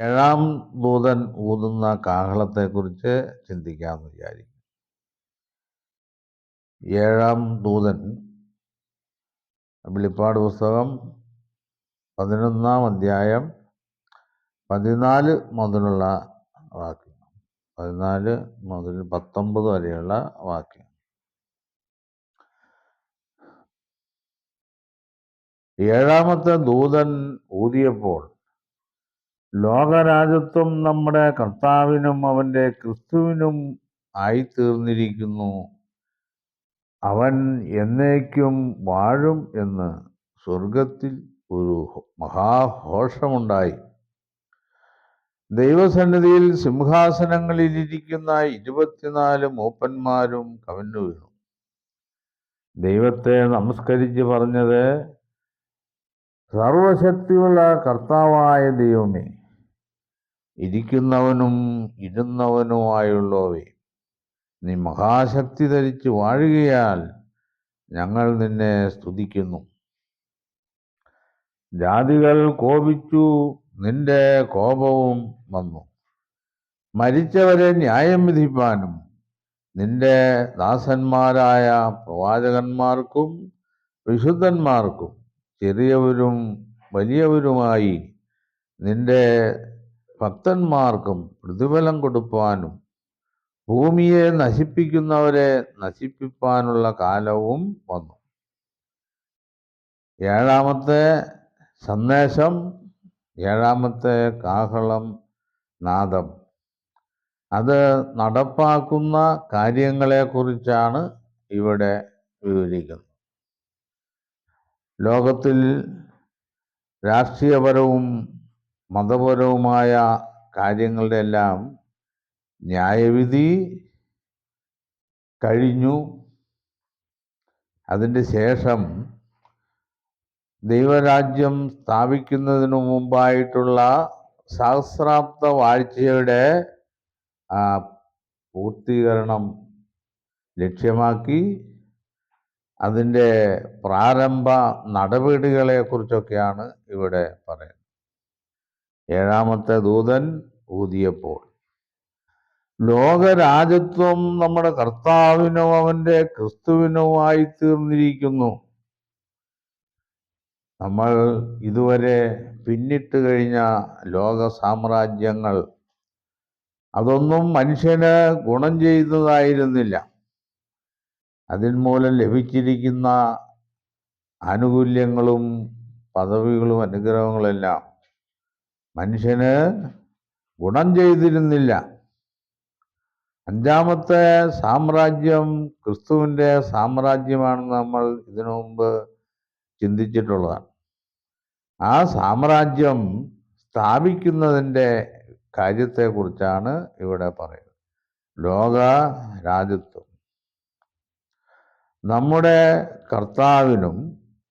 ഏഴാം ദൂതൻ ഊതുന്ന കാഹളത്തെക്കുറിച്ച് ചിന്തിക്കാമെന്ന് വിചാരിക്കും ഏഴാം ദൂതൻ വെളിപ്പാട് പുസ്തകം പതിനൊന്നാം അധ്യായം പതിനാല് മുതലുള്ള വാക്യം. പതിനാല് മുതൽ പത്തൊമ്പത് വരെയുള്ള വാക്യം. ഏഴാമത്തെ ദൂതൻ ഊതിയപ്പോൾ ലോകരാജ്യത്വം നമ്മുടെ കർത്താവിനും അവന്റെ ക്രിസ്തുവിനും ആയിത്തീർന്നിരിക്കുന്നു. അവൻ എന്നേക്കും വാഴും എന്ന് സ്വർഗത്തിൽ ഒരു മഹാഘോഷമുണ്ടായി. ദൈവസന്നിധിയിൽ സിംഹാസനങ്ങളിലിരിക്കുന്ന ഇരുപത്തിനാല് മൂപ്പന്മാരും കവന്നു വീണു. ദൈവത്തെ നമസ്കരിച്ച് പറഞ്ഞത് സർവശക്തിയുള്ള കർത്താവായ ദൈവമേ ഇരിക്കുന്നവനും ഇരുന്നവനുമായുള്ളവേ നീ മഹാശക്തി ധരിച്ച് വാഴുകയാൽ ഞങ്ങൾ നിന്നെ സ്തുതിക്കുന്നു. ജാതികൾ കോപിച്ചു നിന്റെ കോപവും വന്നു. മരിച്ചവരെ ന്യായം വിധിപ്പാനും നിന്റെ ദാസന്മാരായ പ്രവാചകന്മാർക്കും വിശുദ്ധന്മാർക്കും ചെറിയവരും വലിയവരുമായി നിന്റെ ഭക്തന്മാർക്കും പ്രതിഫലം കൊടുപ്പാനും ഭൂമിയെ നശിപ്പിക്കുന്നവരെ നശിപ്പിക്കാനുള്ള കാലവും വന്നു. ഏഴാമത്തെ സന്ദേശം ഏഴാമത്തെ കാഹളം നാദം. അത് നടപ്പാക്കുന്ന കാര്യങ്ങളെക്കുറിച്ചാണ് ഇവിടെ വിവരിക്കുന്നത്. ലോകത്തിൽ രാഷ്ട്രീയപരവും മതപരവുമായ കാര്യങ്ങളുടെ എല്ലാം ന്യായവിധി കഴിഞ്ഞു. അതിന്റെ ശേഷം ദൈവരാജ്യം സ്ഥാപിക്കുന്നതിനു മുമ്പായിട്ടുള്ള സഹസ്രാബ്ദ വാഴ്ചയുടെ പൂർത്തീകരണം ലക്ഷ്യമാക്കി അതിന്റെ പ്രാരംഭ നടപടികളെക്കുറിച്ചൊക്കെയാണ് ഇവിടെ പറയുന്നത്. ഏഴാമത്തെ ദൂതൻ ഊതിയപ്പോൾ ലോകരാജത്വം നമ്മുടെ കർത്താവിനും അവന്റെ ക്രിസ്തുവിനുമായി തീർന്നിരിക്കുന്നു. നമ്മൾ ഇതുവരെ പിന്നിട്ട് കഴിഞ്ഞ ലോക സാമ്രാജ്യങ്ങൾ അതൊന്നും മനുഷ്യന് ഗുണം ചെയ്തതായിരുന്നില്ല. അതിന്മൂലം മൂലം ലഭിച്ചിരിക്കുന്ന ആനുകൂല്യങ്ങളും പദവികളും അനുഗ്രഹങ്ങളെല്ലാം മനുഷ്യന് ഗുണം ചെയ്തിരുന്നില്ല. അഞ്ചാമത്തെ സാമ്രാജ്യം ക്രിസ്തുവിന്റെ സാമ്രാജ്യമാണെന്ന് നമ്മൾ ഇതിനു മുമ്പ് ചിന്തിച്ചിട്ടുള്ളതാണ്. ആ സാമ്രാജ്യം സ്ഥാപിക്കുന്നതിന്റെ കാര്യത്തെക്കുറിച്ചാണ് ഇവിടെ പറയുന്നത്. ലോക രാജ്യത്വം നമ്മുടെ കർത്താവിനും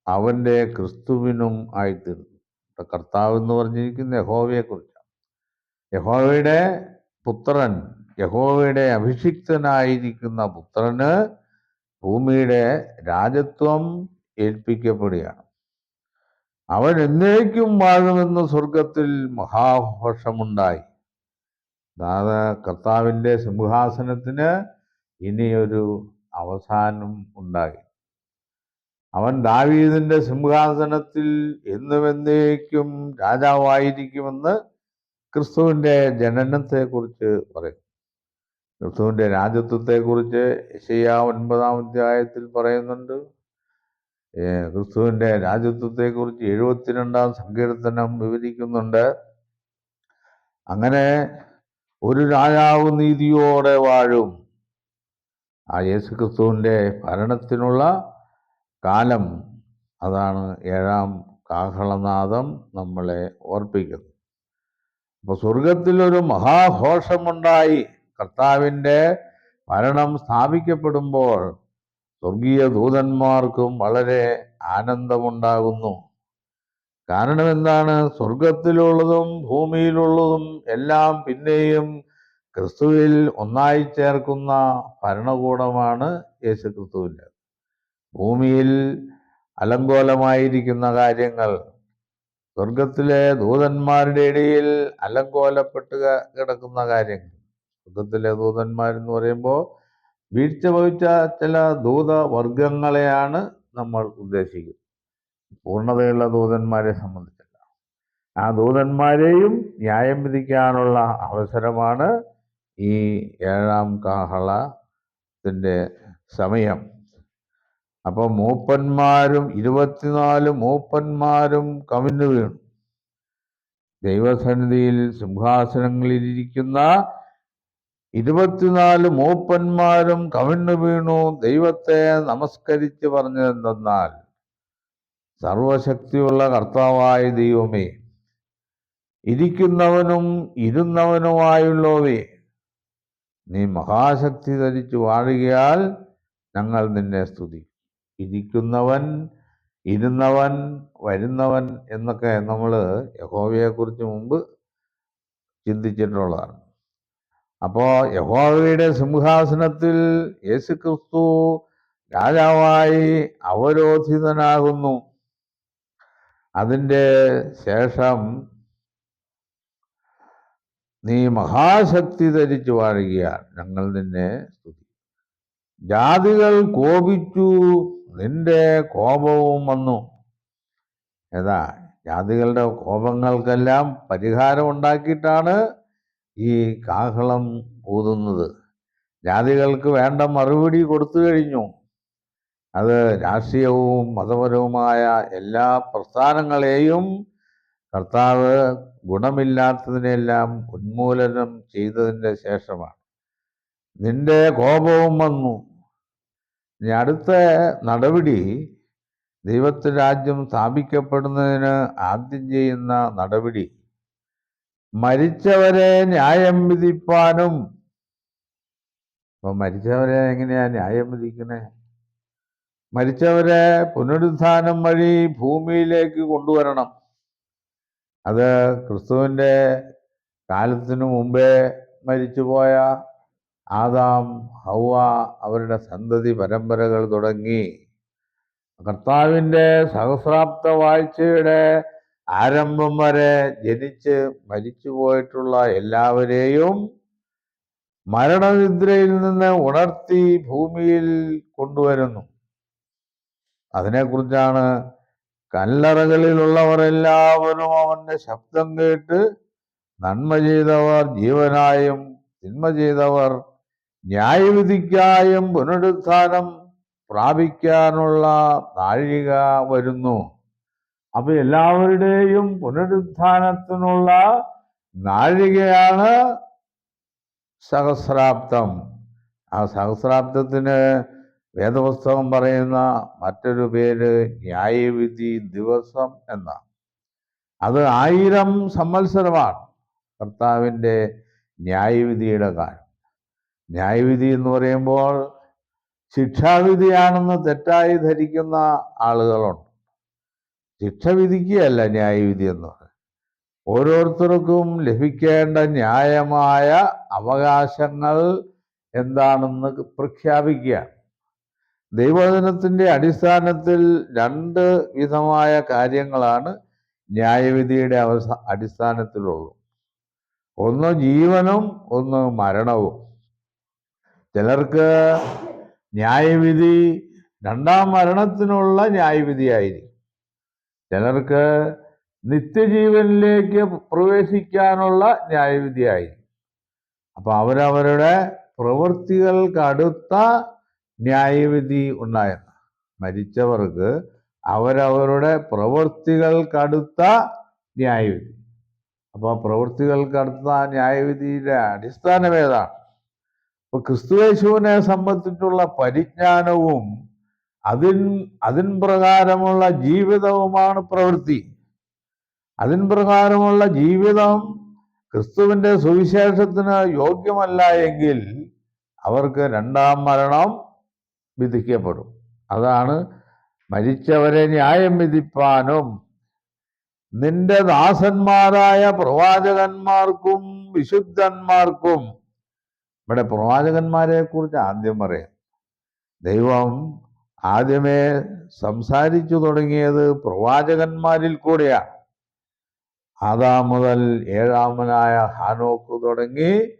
അവന്റെ ക്രിസ്തുവിനും ആയിത്തീർന്നു. കർത്താവ് എന്ന് പറഞ്ഞിരിക്കുന്ന യഹോവയെക്കുറിച്ചാണ് യഹോവയുടെ പുത്രൻ യഹോവയുടെ അഭിഷിക്തനായിരിക്കുന്ന പുത്രന് ഭൂമിയുടെ രാജത്വം ഏൽപ്പിക്കപ്പെടുകയാണ്. അവൻ എന്നേക്കും വാഴുമെന്ന് സ്വർഗത്തിൽ മഹാഘോഷമുണ്ടായി. അതായത് കർത്താവിന്റെ സിംഹാസനത്തിന് ഇനിയൊരു അവസാനം ഉണ്ടായി. അവൻ ദാവീദിന്റെ സിംഹാസനത്തിൽ എന്നുമെന്നേക്കും രാജാവായിരിക്കുമെന്ന് ക്രിസ്തുവിന്റെ ജനനത്തെക്കുറിച്ച് പറയും. ക്രിസ്തുവിന്റെ രാജ്യത്വത്തെക്കുറിച്ച് യശയ്യ ഒൻപതാം അധ്യായത്തിൽ പറയുന്നുണ്ട്. ക്രിസ്തുവിന്റെ രാജ്യത്വത്തെക്കുറിച്ച് എഴുപത്തിരണ്ടാം സങ്കീർത്തനം വിവരിക്കുന്നുണ്ട്. അങ്ങനെ ഒരു രാജാവ് നീതിയോടെ വാഴും. ആ യേശു ക്രിസ്തുവിന്റെ ഭരണത്തിനുള്ള കാലം അതാണ് ഏഴാം കാഹളനാദം നമ്മളെ ഓർപ്പിക്കുന്നത് അപ്പോൾ സ്വർഗത്തിലൊരു മഹാഘോഷമുണ്ടായി. കർത്താവിന്റെ ഭരണം സ്ഥാപിക്കപ്പെടുമ്പോൾ സ്വർഗീയ ദൂതന്മാർക്കും വളരെ ആനന്ദമുണ്ടാകുന്നു. കാരണം എന്താണ് സ്വർഗത്തിലുള്ളതും ഭൂമിയിലുള്ളതും എല്ലാം പിന്നെയും ക്രിസ്തുവിൽ ഒന്നായി ചേർക്കുന്ന ഭരണകൂടമാണ് യേശു ക്രിസ്തുവിന്റെ ഭൂമിയിൽ അലങ്കോലമായിരിക്കുന്ന കാര്യങ്ങൾ സ്വർഗത്തിലെ ദൂതന്മാരുടെ ഇടയിൽ അലങ്കോലപ്പെട്ട് കിടക്കുന്ന കാര്യങ്ങൾ. സ്വർഗത്തിലെ ദൂതന്മാരെന്ന് പറയുമ്പോൾ വീഴ്ച വഹിച്ച ചില ദൂതവർഗങ്ങളെയാണ് നമ്മൾ ഉദ്ദേശിക്കുന്നത്. പൂർണതയുള്ള ദൂതന്മാരെ സംബന്ധിച്ചല്ല. ആ ദൂതന്മാരെയും ന്യായം വിധിക്കാനുള്ള അവസരമാണ് ഈ ഏഴാം കാഹളത്തിന്റെ സമയം. അപ്പോൾ മൂപ്പന്മാരും ഇരുപത്തിനാല് മൂപ്പന്മാരും കവിഞ്ഞു വീണു. ദൈവസന്നിധിയിൽ സിംഹാസനങ്ങളിലിരിക്കുന്ന ഇരുപത്തിനാല് മൂപ്പന്മാരും കവിണ്ണു വീണു. ദൈവത്തെ നമസ്കരിച്ച് പറഞ്ഞതെന്തെന്നാൽ സർവശക്തിയുള്ള കർത്താവായ ദൈവമേ ഇരിക്കുന്നവനും ഇരുന്നവനുമായുള്ളവേ നീ മഹാശക്തി ധരിച്ചു വാഴുകയാൽ ഞങ്ങൾ നിന്നെ സ്തുതിക്കും. ഇരിക്കുന്നവൻ ഇരുന്നവൻ വരുന്നവൻ എന്നൊക്കെ നമ്മൾ യഹോവയെക്കുറിച്ച് മുമ്പ് ചിന്തിച്ചിട്ടുള്ളതാണ്. അപ്പോൾ യഹോവയുടെ സിംഹാസനത്തിൽ യേശുക്രിസ്തു രാജാവായി അവരോധിതനാകുന്നു. അതിന്റെ ശേഷം നീ മഹാശക്തി ധരിച്ചു വാഴുകയാണ്. ഞങ്ങൾ നിന്നെ സ്തുതി. ജാതികൾ കോപിച്ചു നിന്റെ കോപവും വന്നു. ഏതാ ജാതികളുടെ കോപങ്ങൾക്കെല്ലാം പരിഹാരം ഉണ്ടാക്കിയിട്ടാണ് ഈ കാഹളം ഊതുന്നത്. ജാതികൾക്ക് വേണ്ട മറുപടി കൊടുത്തു കഴിഞ്ഞു. അത് രാഷ്ട്രീയവും മതപരവുമായ എല്ലാ പ്രസ്ഥാനങ്ങളെയും കർത്താവ് ഗുണമില്ലാത്തതിനെല്ലാം ഉന്മൂലനം ചെയ്തതിന്റെ ശേഷമാണ്. നിന്റെ കോപവും വന്നു. ഇനി അടുത്ത നടപടി ദൈവത്തെ രാജ്യം സ്ഥാപിക്കപ്പെടുന്നതിന് ആദ്യം ചെയ്യുന്ന നടപടി. മരിച്ചവരെ ന്യായം വിധിപ്പാനും. അപ്പൊ മരിച്ചവരെ എങ്ങനെയാ ന്യായം വിധിക്കണേ? മരിച്ചവരെ പുനരുത്ഥാനം വഴി ഭൂമിയിലേക്ക് കൊണ്ടുവരണം. അത് ക്രിസ്തുവിന്റെ കാലത്തിനു മുമ്പേ മരിച്ചുപോയ ആദാം ഹൗവ അവരുടെ സന്തതി പരമ്പരകൾ തുടങ്ങി. കർത്താവിന്റെ സഹസ്രാബ്ദ വാഴ്ചയുടെ ആരംഭം വരെ ജനിച്ച് മരിച്ചു പോയിട്ടുള്ള എല്ലാവരെയും മരണനിദ്രയിൽ നിന്ന് ഉണർത്തി ഭൂമിയിൽ കൊണ്ടുവരുന്നു. അതിനെക്കുറിച്ചാണ് കല്ലറകളിലുള്ളവർ എല്ലാവരും അവന്റെ ശബ്ദം കേട്ട് നന്മ ചെയ്തവർ ജീവനായും തിന്മ ചെയ്തവർ ന്യായവിധിക്കായും പുനരുത്ഥാനം പ്രാപിക്കാനുള്ള നാഴിക വരുന്നു. അപ്പൊ എല്ലാവരുടെയും പുനരുത്ഥാനത്തിനുള്ള നാഴികയാണ് സഹസ്രാബ്ദം. ആ സഹസ്രാബ്ദത്തിന് വേദപുസ്തകം പറയുന്ന മറ്റൊരു പേര് ന്യായവിധി ദിവസം എന്നാണ് അത് ആയിരം സംവത്സരമാണ് കർത്താവിന്റെ ന്യായവിധിയുടെ കാലം. ന്യായവിധി എന്ന് പറയുമ്പോൾ ശിക്ഷാവിധിയാണെന്ന് തെറ്റായി ധരിക്കുന്ന ആളുകളുണ്ട്. ശിക്ഷ വിധിക്കുകയല്ല ന്യായവിധി എന്ന് പറയുന്നത്. ഓരോരുത്തർക്കും ലഭിക്കേണ്ട ന്യായമായ അവകാശങ്ങൾ എന്താണെന്ന് പ്രഖ്യാപിക്കുക ദൈവവചനത്തിന്റെ അടിസ്ഥാനത്തിൽ രണ്ട് വിധമായ കാര്യങ്ങളാണ് ന്യായവിധിയുടെ അവസ അടിസ്ഥാനത്തിലുള്ളൂ ഒന്ന് ജീവനും ഒന്ന് മരണവും. ചിലർക്ക് ന്യായവിധി രണ്ടാം മരണത്തിനുള്ള ന്യായവിധിയായിരിക്കും. ചിലർക്ക് നിത്യജീവനിലേക്ക് പ്രവേശിക്കാനുള്ള ന്യായവിധിയായിരിക്കും. അപ്പൊ അവരവരുടെ പ്രവൃത്തികൾക്കടുത്ത ന്യായവിധി ഉണ്ടായിരുന്നു മരിച്ചവർക്ക് അവരവരുടെ പ്രവൃത്തികൾക്കടുത്ത ന്യായവിധി. അപ്പോൾ പ്രവൃത്തികൾക്കടുത്ത ന്യായവിധിയുടെ അടിസ്ഥാനം ഏതാണ്? ഇപ്പൊ ക്രിസ്തുവേശുവിനെ സംബന്ധിച്ചുള്ള പരിജ്ഞാനവും അതിൻ അതിൻ പ്രകാരമുള്ള ജീവിതവുമാണ് പ്രവൃത്തി. അതിൻ പ്രകാരമുള്ള ജീവിതം ക്രിസ്തുവിന്റെ സുവിശേഷത്തിന് യോഗ്യമല്ല എങ്കിൽ അവർക്ക് രണ്ടാം മരണം വിധിക്കപ്പെടും. അതാണ് മരിച്ചവരെ ന്യായം വിധിപ്പാനും നിന്റെ ദാസന്മാരായ പ്രവാചകന്മാർക്കും വിശുദ്ധന്മാർക്കും ഇവിടെ പ്രവാചകന്മാരെ കുറിച്ച് ആദ്യം പറയാം. ദൈവം ആദ്യമേ സംസാരിച്ചു തുടങ്ങിയത് പ്രവാചകന്മാരിൽ കൂടെയാണ് ആദാം മുതൽ ഏഴാമനായ ഹാനോക്ക് തുടങ്ങി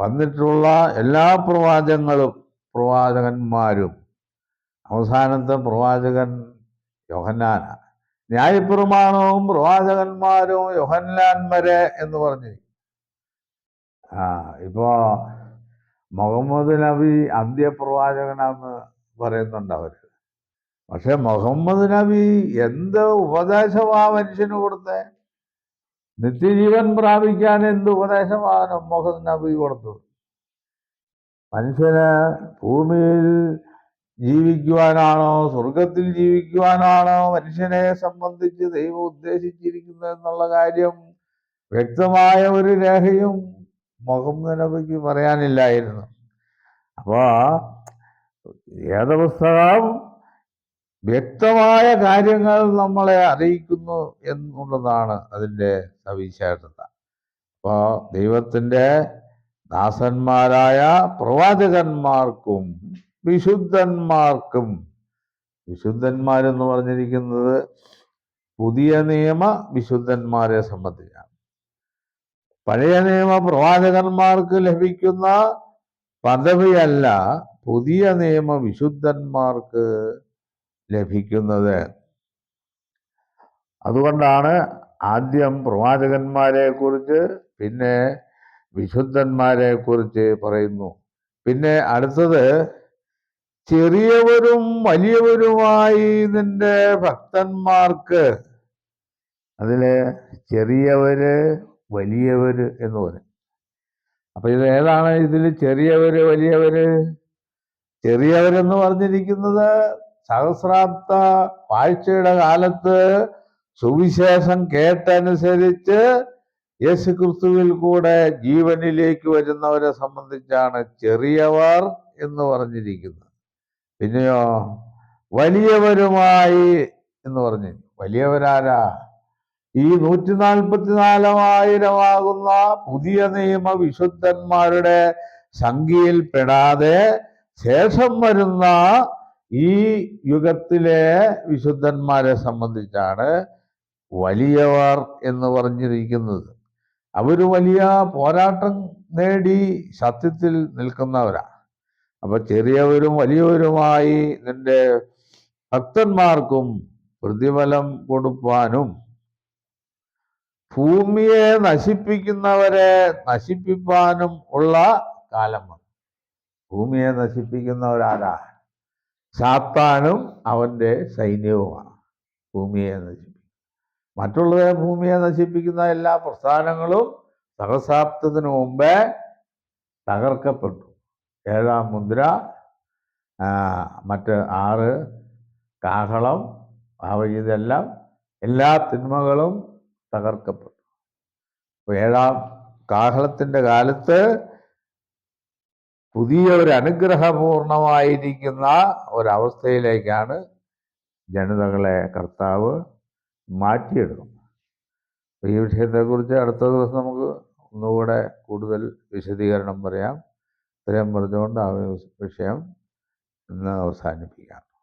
വന്നിട്ടുള്ള എല്ലാ പ്രവാചകങ്ങളും പ്രവാചകന്മാരും. അവസാനത്തെ പ്രവാചകൻ യോഹന്നാന. ന്യായപ്രമാണവും പ്രവാചകന്മാരും യോഹന്നാൻ വരെ എന്ന് പറഞ്ഞു. ആ ഇപ്പോ മുഹമ്മദ് നബി അന്ത്യപ്രവാചകനാന്ന് പറയുന്നുണ്ട് അവർ പക്ഷെ മുഹമ്മദ് നബി എന്ത് ഉപദേശമാ മനുഷ്യന് കൊടുത്തേ? നിത്യജീവൻ പ്രാപിക്കാൻ എന്ത് ഉപദേശമാണ് മുഹമ്മദ് നബി കൊടുത്തത് മനുഷ്യന് ഭൂമിയിൽ ജീവിക്കുവാനാണോ സ്വർഗത്തിൽ ജീവിക്കുവാനാണോ മനുഷ്യനെ സംബന്ധിച്ച് ദൈവം ഉദ്ദേശിച്ചിരിക്കുന്നത് എന്നുള്ള കാര്യം വ്യക്തമായ ഒരു രേഖയും മുഹമ്മദ് നബിക്ക് പറയാനില്ലായിരുന്നു. അപ്പോൾ വേദപുസ്തകം വ്യക്തമായ കാര്യങ്ങൾ നമ്മളെ അറിയിക്കുന്നു എന്നുള്ളതാണ് അതിന്റെ സവിശേഷത. അപ്പോൾ ദൈവത്തിന്റെ ദാസന്മാരായ പ്രവാചകന്മാർക്കും വിശുദ്ധന്മാർക്കും വിശുദ്ധന്മാരെന്ന് പറഞ്ഞിരിക്കുന്നത് പുതിയ നിയമ വിശുദ്ധന്മാരെ സംബന്ധിച്ചാണ്. പഴയ നിയമ പ്രവാചകന്മാർക്ക് ലഭിക്കുന്ന പദവിയല്ല പുതിയ നിയമ വിശുദ്ധന്മാർക്ക് ലഭിക്കുന്നത്. അതുകൊണ്ടാണ് ആദ്യം പ്രവാചകന്മാരെ കുറിച്ച് പിന്നെ വിശുദ്ധന്മാരെ കുറിച്ച് പറയുന്നു. പിന്നെ അടുത്തത് ചെറിയവരും വലിയവരുമായി നിന്റെ ഭക്തന്മാർക്ക് അതിൽ ചെറിയവര് വലിയവര് എന്ന് പറയും. അപ്പൊ ഇത് ഏതാണ് ഇതിൽ ചെറിയവര് വലിയവര്? ചെറിയവരെന്ന് പറഞ്ഞിരിക്കുന്നത് സഹസ്രാബ്ദ വാഴ്ചയുടെ കാലത്ത് സുവിശേഷം കേട്ടനുസരിച്ച് യേശു ക്രിസ്തുവിൽ കൂടെ ജീവനിലേക്ക് വരുന്നവരെ സംബന്ധിച്ചാണ് ചെറിയവർ എന്ന് പറഞ്ഞിരിക്കുന്നത്. പിന്നെയോ വലിയവരുമായി എന്ന് പറഞ്ഞു വലിയവരാരാ? ഈ നൂറ്റി നാൽപ്പത്തിനാലായിരമാകുന്ന പുതിയ നിയമ വിശുദ്ധന്മാരുടെ സംഖ്യയിൽ പെടാതെ ശേഷം വരുന്ന ഈ യുഗത്തിലെ വിശുദ്ധന്മാരെ സംബന്ധിച്ചാണ് വലിയവർ എന്ന് പറഞ്ഞിരിക്കുന്നത്. അവർ വലിയ പോരാട്ടം നേടി സത്യത്തിൽ നിൽക്കുന്നവരാ. അപ്പൊ ചെറിയവരും വലിയവരുമായി നിന്റെ ഭക്തന്മാർക്കും പ്രതിഫലം കൊടുപ്പാനും ഭൂമിയെ നശിപ്പിക്കുന്നവരെ നശിപ്പിപ്പാനും ഉള്ള കാലം വന്നു. ഭൂമിയെ നശിപ്പിക്കുന്നവരാരാ? സാത്താനും അവന്റെ സൈന്യവുമാണ്. ഭൂമിയെ നശിപ്പിക്കും. മറ്റുള്ളവരെ ഭൂമിയെ നശിപ്പിക്കുന്ന എല്ലാ പ്രസ്ഥാനങ്ങളും സഹസാബ്ദത്തിനു മുമ്പേ തകർക്കപ്പെട്ടു. ഏഴാം മുദ്ര മറ്റ് ആറ് കാഹളം ഇതെല്ലാം എല്ലാ തിന്മകളും തകർക്കപ്പെട്ടു. ഏഴാം കാഹളത്തിന്റെ കാലത്ത് പുതിയ ഒരു അനുഗ്രഹപൂർണമായിരിക്കുന്ന ഒരവസ്ഥയിലേക്കാണ് ജനതകളെ കർത്താവ് മാറ്റിയെടുക്കുന്നത്. ഈ വിഷയത്തെക്കുറിച്ച് അടുത്ത ദിവസം നമുക്ക് ഒന്നുകൂടെ കൂടുതൽ വിശദീകരണം പറയാം. ഇത്രയും പറഞ്ഞുകൊണ്ട് ആ വിഷയം ഇന്ന് അവസാനിപ്പിക്കാം.